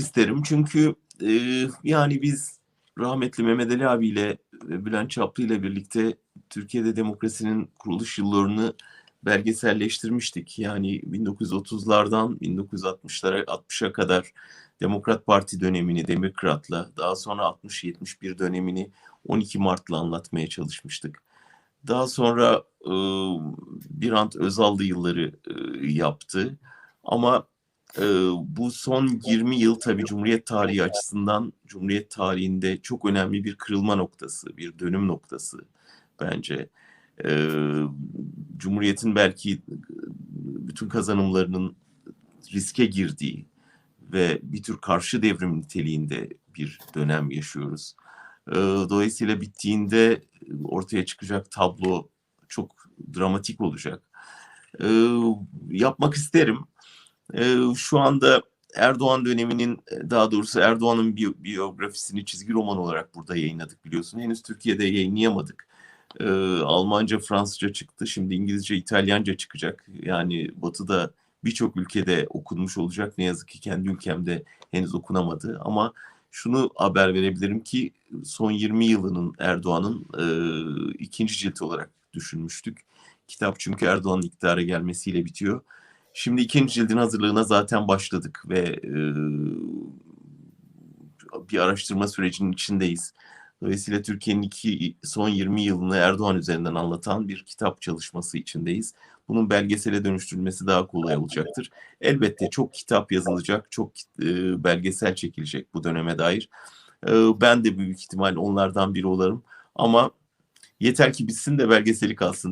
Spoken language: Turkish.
isterim çünkü e, yani biz rahmetli Mehmet Ali abiyle Bülent Çaplı ile birlikte Türkiye'de demokrasinin kuruluş yıllarını belgeselleştirmiştik. Yani 1930'lardan 1960'lara 60'a kadar Demokrat Parti dönemini Demokrat'la daha sonra 60-71 dönemini 12 Mart'la anlatmaya çalışmıştık. Daha sonra e, Birant Özal'lı yılları e, yaptı. Ama e, bu son 20 yıl tabii Cumhuriyet tarihi açısından Cumhuriyet tarihinde çok önemli bir kırılma noktası, bir dönüm noktası bence. E, Cumhuriyet'in belki bütün kazanımlarının riske girdiği ve bir tür karşı devrim niteliğinde bir dönem yaşıyoruz. E, dolayısıyla bittiğinde ortaya çıkacak tablo çok dramatik olacak. E, yapmak isterim. E, şu anda Erdoğan döneminin daha doğrusu Erdoğan'ın bi- biyografisini çizgi roman olarak burada yayınladık biliyorsun. Henüz Türkiye'de yayınlayamadık. E, Almanca, Fransızca çıktı. Şimdi İngilizce, İtalyanca çıkacak. Yani Batı'da birçok ülkede okunmuş olacak. Ne yazık ki kendi ülkemde henüz okunamadı. Ama şunu haber verebilirim ki son 20 yılının Erdoğan'ın e, ikinci cilti olarak düşünmüştük. Kitap çünkü Erdoğan'ın iktidara gelmesiyle bitiyor. Şimdi ikinci cildin hazırlığına zaten başladık ve e, bir araştırma sürecinin içindeyiz. Dolayısıyla Türkiye'nin iki, son 20 yılını Erdoğan üzerinden anlatan bir kitap çalışması içindeyiz. Bunun belgesele dönüştürülmesi daha kolay olacaktır. Elbette çok kitap yazılacak, çok e, belgesel çekilecek bu döneme dair. E, ben de büyük ihtimal onlardan biri olarım. Ama yeter ki bitsin de belgeseli kalsın